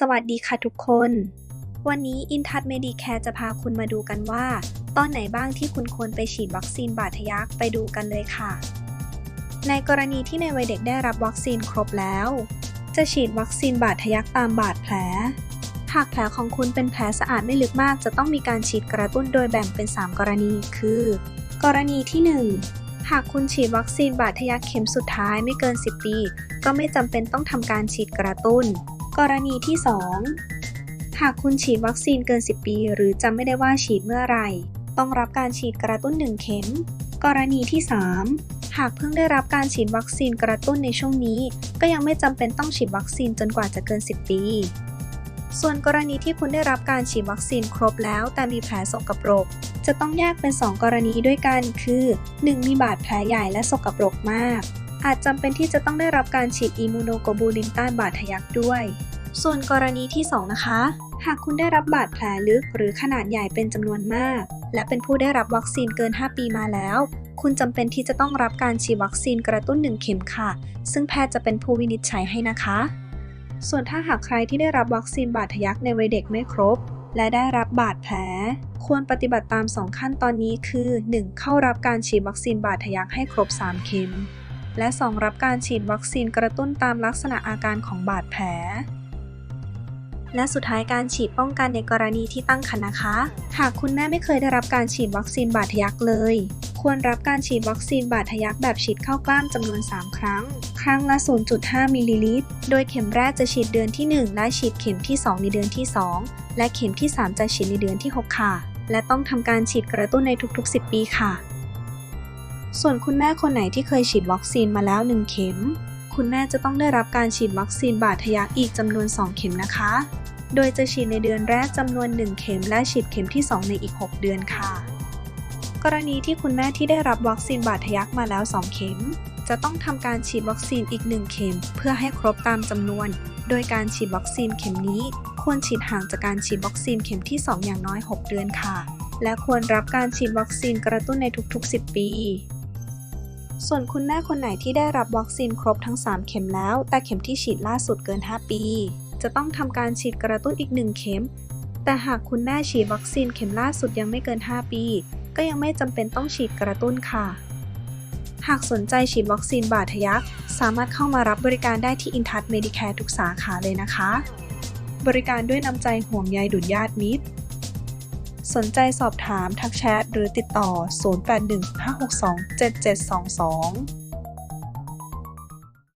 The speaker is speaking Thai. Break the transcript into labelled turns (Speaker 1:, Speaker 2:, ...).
Speaker 1: สวัสดีค่ะทุกคน วันนี้อินทัศเมดีแคร์จะพาคุณมาดูกันว่า ตอนไหนบ้างที่คุณควรไปฉีดวัคซีนบาดทะยักไปดูกันเลยค่ะ ในกรณีที่ในวัยเด็กได้รับวัคซีนครบแล้ว จะฉีดวัคซีนบาดทะยักตามบาดแผล หากแผลของคุณเป็นแผลสะอาดไม่ลึกมาก จะต้องมีการฉีดกระตุ้นโดยแบ่งเป็น 3 กรณี คือ กรณีที่ 1หากคุณฉีดวัคซีนบาดทะยักเข็มสุดท้ายไม่เกิน 10 ปี ก็ไม่จำเป็นต้องทำการฉีดกระตุ้น กรณีที่ 2 หากคุณฉีดวัคซีนเกิน 10 ปี หรือจำไม่ได้ว่าฉีดเมื่อไหร่ต้องรับการฉีดกระตุ้น 1 เข็ม กรณีที่ 3 หากเพิ่งได้รับการฉีดวัคซีนกระตุ้นในช่วงนี้ ก็ยังไม่จำเป็นต้องฉีดวัคซีนจนกว่าจะเกิน 10 ปี ส่วนกรณีที่คุณได้รับการฉีดวัคซีนครบแล้ว แต่มีแผลสกปรก จะต้องแยกเป็น 2 กรณีด้วยกัน คือ 1. มีบาดแผลใหญ่และสกปรกมาก อาจจำเป็นที่จะต้องได้รับการฉีดอิมมูโนโกบูลินต้านบาดทะยักด้วย ส่วนกรณีที่ 2 นะคะ หากคุณได้รับบาดแผลลึกหรือขนาดใหญ่เป็นจำนวนมาก และเป็นผู้ได้รับวัคซีนเกิน 5 ปีมาแล้ว คุณจำเป็นที่จะต้องรับการฉีดวัคซีนกระตุ้น 1 เข็มค่ะ ซึ่งแพทย์จะเป็นผู้วินิจฉัยให้นะคะ ส่วนถ้าหากใครที่ได้รับวัคซีนบาดทะยักในวัยเด็กไม่ครบ และได้รับบาดแผลควรปฏิบัติตาม 2 ขั้นตอนนี้คือ 1. เข้ารับการฉีดวัคซีนบาดทะยักให้ครบ 3 เข็ม และ 2. รับการฉีดวัคซีนกระตุ้นตามลักษณะอาการของบาดแผล และสุดท้ายการฉีดป้องกันในกรณีที่ตั้งครรภ์นะคะ หากคุณแม่ไม่เคยได้รับการฉีดวัคซีนบาดทะยักเลย ควรรับการฉีดวัคซีนบาดทะยักแบบฉีดเข้ากล้ามจำนวน 3 ครั้ง ครั้งละ 0.5 มิลลิลิตร โดยเข็มแรกจะฉีดเดือนที่ 1 และฉีดเข็มที่ 2 ในเดือนที่ 2 และเข็มที่ 3 จะฉีดในเดือนที่ 6 ค่ะ และต้องทำการฉีดกระตุ้นในทุกๆ 10 ปีค่ะ ส่วนคุณแม่คนไหนที่เคยฉีดวัคซีนมาแล้ว 1 เข็ม คุณแม่จะต้องได้รับการฉีดวัคซีนบาดทะยักอีกจำนวน 2 เข็มนะคะ โดยจะฉีดในเดือนแรกจำนวน 1 เข็ม และฉีดเข็มที่ 2 ในอีก 6 เดือนค่ะ กรณีที่คุณแม่ที่ได้รับวัคซีนบาดทะยักมาแล้ว 2 เข็ม จะต้องทำการฉีดวัคซีนอีก 1 เข็ม เพื่อให้ครบตามจำนวน โดยการฉีดวัคซีนเข็มนี้ ควรฉีดห่างจากการฉีดวัคซีนเข็มที่ 2 อย่างน้อย 6 เดือนค่ะและควรรับการฉีดวัคซีนกระตุ้นในทุกๆ 10 ปี ส่วนคุณแม่คนไหนที่ได้รับวัคซีนครบทั้ง 3 เข็มแล้ว แต่เข็มที่ฉีดล่าสุดเกิน 5 ปี จะต้องทำการฉีดกระตุ้นอีก 1 เข็ม แต่หากคุณแม่ฉีดวัคซีนเข็มล่าสุดยังไม่เกิน 5 ปี ก็ยังไม่จำเป็นต้องฉีดกระตุ้นค่ะ หากสนใจฉีดวัคซีนบาดทะยัก สามารถเข้ามารับบริการได้ที่อินทัศเมดิแคร์ทุกสาขาเลยนะคะ บริการด้วยน้ำใจห่วงใยดุจญาติมิตร สนใจสอบถามทักแชทหรือติดต่อ 0815627722